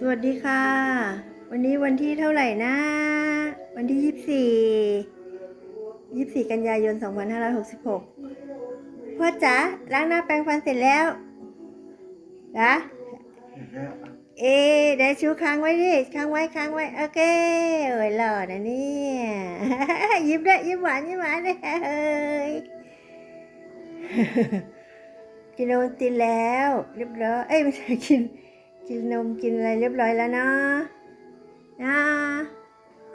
สวัสดีค่ะ วันนี้วันที่เท่าไหร่นะ วันที่ยี่สี่ยี่สี่กันยายนสองพันห้าร้อยหกสิบหกพ่อจ๋าล้างหน้าแปรงฟันเสร็จแล้วนะเอ๊ะได้ชูค้างไว้ดิค้างไว้ค้างไว้โอเคโอ้ยหล่อนะเนี่ยยิ้มด้วยยิ้มหวานยิ้มหวานเลยเอ้ยกินโอวัลตินแล้ว เรียบร้อยเอ้ยไม่ใช่กิน กินนมกินอะไรเรียบร้อยแล้วเนาะนะ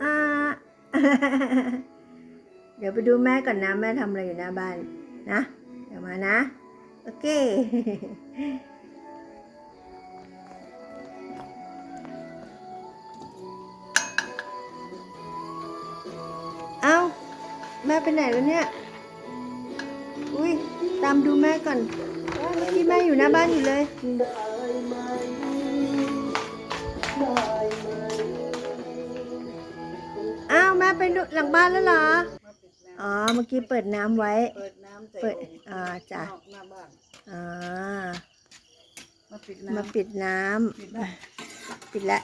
อ่าเดี๋ยวไปดูแม่ก่อนนะ แม่ทำอะไรอยู่หน้าบ้านนะ เดี๋ยวมานะ โอเคเอาแม่ไปไหนแล้วเนี่ย อุ้ยตามดูแม่ก่อนเมื่อกี้แม่อยู่หน้าบ้านอยู่เลย ไปดูหลังบ้านแล้วเหรออ๋อ เมื่อกี้เปิดน้ำไว้เปิดน้ำใส่เปิด โอ่งอ่าจ้ะนอกหน้าบ้านอ่า มาปิดน้ำมาปิดน้ปิดได้ำปิดละ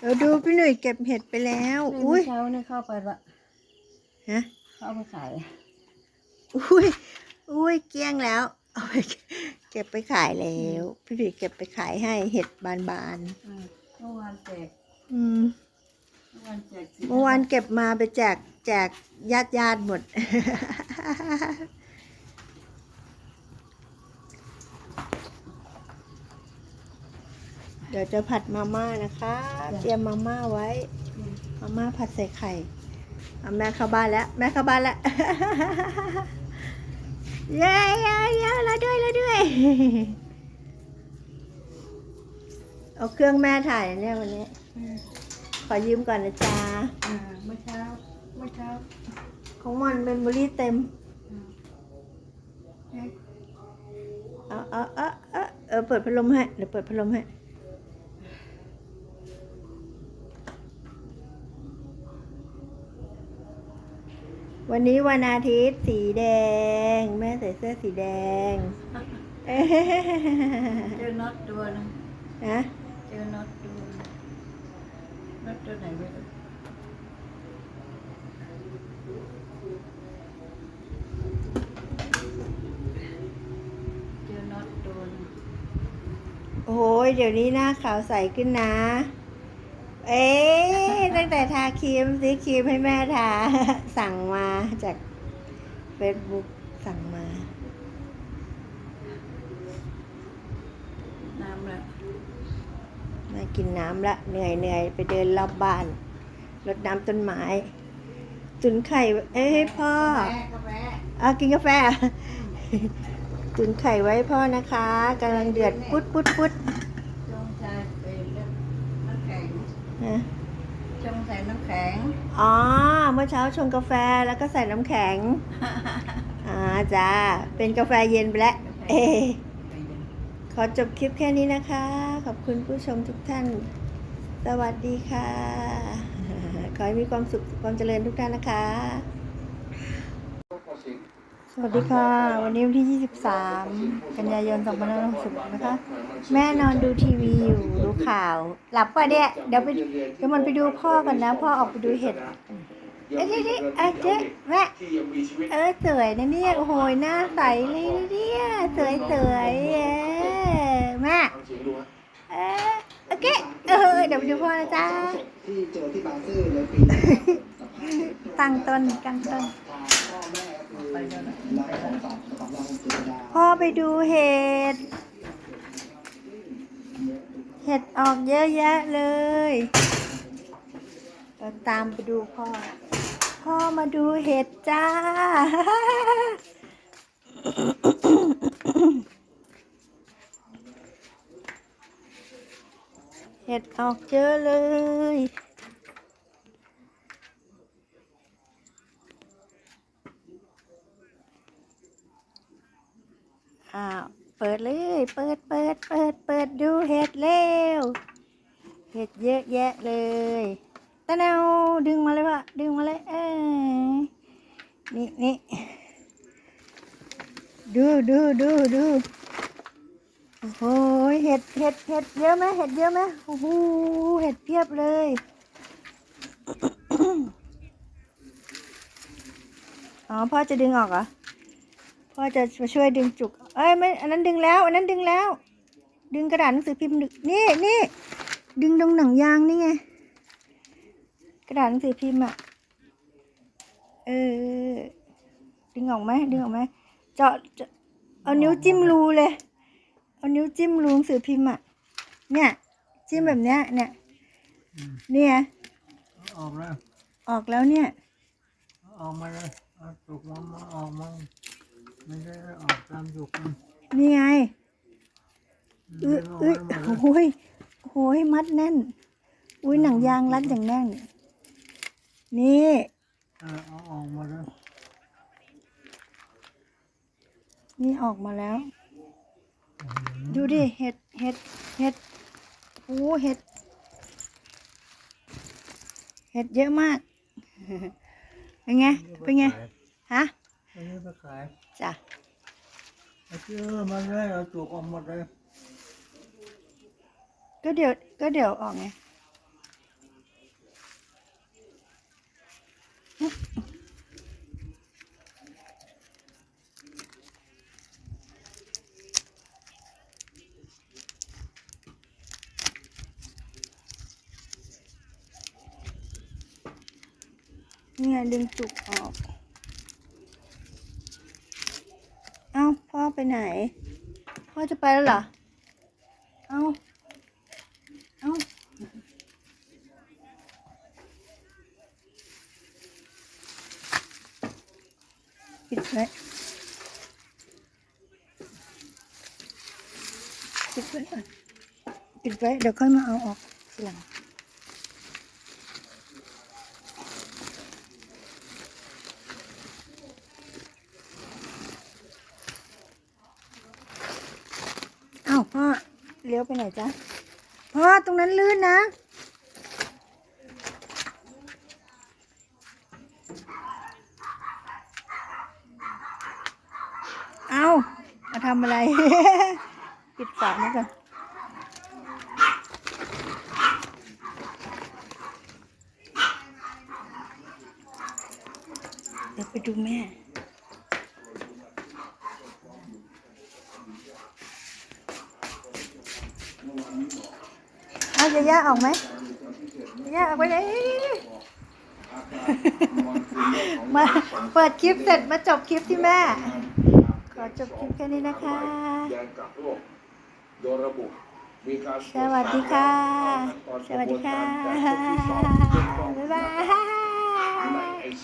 เราดูพี่หนุ่ยเก็บเห็ดไปแล้วอุ้ยเช้าเนี่ยเข้าไปละฮะ เข้าไปขาย อุ้ย อุ้ย เกลี้ยงแล้ว เอาไปเก็บไปขายแล้ว พี่หนุ่ยเก็บไปขายให้เห็ดบานอืมเมื่อวานแจก ๆอืม เมื่อวานแจกสิ เมื่อวานเก็บมาไปแจกแจกญาติญาติหมด เดี๋ยวจะผัดมาม่านะคะ เตรียมมาม่าไว้ มาม่าผัดใส่ไข่เอาแม่เข้าบ้านแล้ว แม่เข้าบ้านแล้ว เย้เย้เย้แล้วด้วยแล้วด้วย เอาเครื่องแม่ถ่ายเนี่ยวันนี้ อืมขอยืมก่อนนะจ๊ะอ่าเมื่อเช้าเมื่อเช้าของมันเป็นบรี่เต็มอืมเอ๊ะเอาเอาเอาเอาเออเปิดพัดลมให้เดี๋ยวเปิดพัดลมให้วันนี้วันอาทิตย์สีแดง แม่ใส่เสื้อสีแดงเอ๊ะเจอน็อตตัวหนึง นะ เจอน็อตตัวหนึ่งน็อ ตตัวไหนไม่รู้เจอน็อตตัวหนึงโอ้ยเดี๋ยวนี้หน้าขาวใสขึ้นนะ เอ๊ะตั้งแต่ทาครีมซื้อครีมให้แม่ทา สั่งมาจากเฟซบุ๊กสั่งมา น้ำละ มา กินน้ำละเหนื่อยเหนื่อยไปเดินรอบบ้านรดน้ำต้นไม้ ตุนไข่ เอ้ยให้พ่อแม่กาแฟเอากินกาแฟ ตุนไข่ไว้พ่อนะคะกำลังเดือดปุดปุดปุดจงใจเป็นน้ำแข็งนะจงใส่น้ำแข็ง อ๋อ เมื่อเช้าชงกาแฟแล้วก็ใส่น้ำแข็ง อ่าจ้า เป็นกาแฟเย็นไปแล้ว เอ้ ขอจบคลิปแค่นี้นะคะ ขอบคุณผู้ชมทุกท่าน สวัสดีค่ะ ขอให้มีความสุขความเจริญทุกท่านนะคะ สวัสดีค่ะ วันนี้วันที่ 23 กันยายน2566นะคะ แม่นอนดูทีวีอยู่ดูข่าว หลับป่ะเนี่ยเดี๋ยวไปเดี๋ยวมันไปดูพ่อกันนะ พ่อออกไปดูเห็ดเอ้ยนี่นี่เอ้ยเจ๊แม่เออสวยนะเนี่ย โอ้โหหน้าใสเลยนะเนี่ย สวยสวยๆเออแม่เออโอเคเออเดี๋ยวไปดูพ่อนะจ๊ะที่เจอที่บางซื่อในปีตั้งต้นตั้งต้นพ่อแม่ก็คือไปแล้วนะนายของสัตว์ของเราเจษดาพ่อไปดูเห็ด เห็ดออกเยอะแยะเลยเราตามไปดูพ่อ พ่อมาดูเห็ดจ้า เห็ดออกเยอะเลย อ้าว เปิดเลย เปิด เปิด เปิด เปิดดูเห็ดเร็ว เห็ดเยอะแยะเลยตะแนวดึงมาเลยว่ะดึงมาเลย เอ้ยนี่นี่ดูดูดูดู โอ้โหเห็ดเห็ดเห็ดเยอะไหมเห็ดเยอะไหมโอ้โหเห็ดเพียบเลยอ๋อพ่อจะดึงออกเหรอพ่อจะมาช่วยดึงจุก เอ้ยไม่อันนั้นดึงแล้ว อันนั้นดึงแล้ว ดึงกระดาษหนังสือพิมพ์ดึงนี่นี่ดึงตรงหนังยางนี่ไงกระดาษหนังสือพิมพ์อะเออดึงออกไหมดึงออกไหมจาะเจาะเอานิ้วจิ้มรูเลย เอานิ้วจิ้มรูหนังสือพิมพ์อะ เนี่ย จิ้มแบบเนี้ย เนี่ยเนี่ยออกแล้วออกแล้วเนี่ยออกมาเลยเอาจุกมันมาออกมาไม่ได้ออกตามจุกมันนี่ไงดึอื้องออกอื้อมาหมดเลยโอ้ยโอ้ยมัดแน่น อุ้ยหนังยางรัดอย่างแน่น นี่ เออเอาออกมาเลยนี่ออกมาแล้ว ดูดิเห็ดเห็ดเห็ดโอ้เห็ด เห็ดเยอะมาก เป็นไง เป็นไง ฮะไม่ได้ไปขายจ้ะเอาเชื่อมาเลยเอาจุกออกหมดเลย ก็เดี๋ยว ก็เดี๋ยวออกไง นี่ไงดึงจุกออก เอ้าพ่อไปไหน พ่อจะไปแล้วเหรอ เอ้า เอ้า ปิดไว้ปิดไว้ก่อนปิดไว้เดี๋ยวค่อยมาเอาออกทีหลังาพ่อเลี้ยวไปไหนจ๊ะพ่อตรงนั้นลื่นนะ เอามาทำอะไร ปิดฝานี่ก่อนเดี๋ยวไปดูแม่ เอาย่าออกไหมย่าออกไปไหนมาเปิดคลิปเสร็จมาจบคลิปที่แม่ ขอจบคลิปแค่นี้นะคะ สวัสดีค่ะ สวัสดีค่ะ บ๊ายบาย